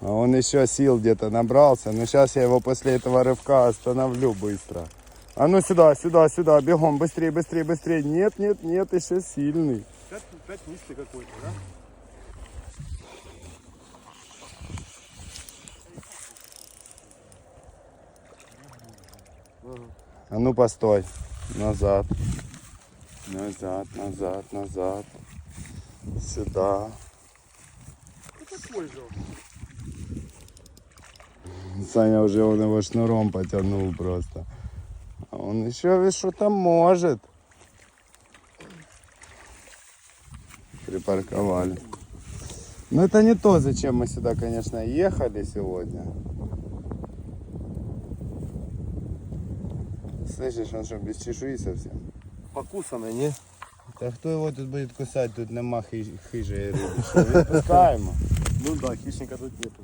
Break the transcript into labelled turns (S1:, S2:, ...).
S1: А он еще сил где-то набрался. Но сейчас я его после этого рывка остановлю быстро. А ну сюда, сюда, сюда, бегом, быстрее, быстрее, быстрее. Нет, нет, нет, еще сильный.
S2: Пятнистый какой-то, да?
S1: А ну постой. Назад. Назад, назад, назад. Сюда.
S2: Ну такой же.
S1: Саня уже он его шнуром потянул просто. А он еще что-то может. Припарковали. Но это не то, зачем мы сюда, конечно, ехали сегодня. Слышишь, он что, без чешуи совсем?
S2: Покусаний, ні?
S1: Та хто його тут буде кусати? Тут нема хиж- хижої риби. Що, відпускаємо.
S2: Ну да, хищника тут нету.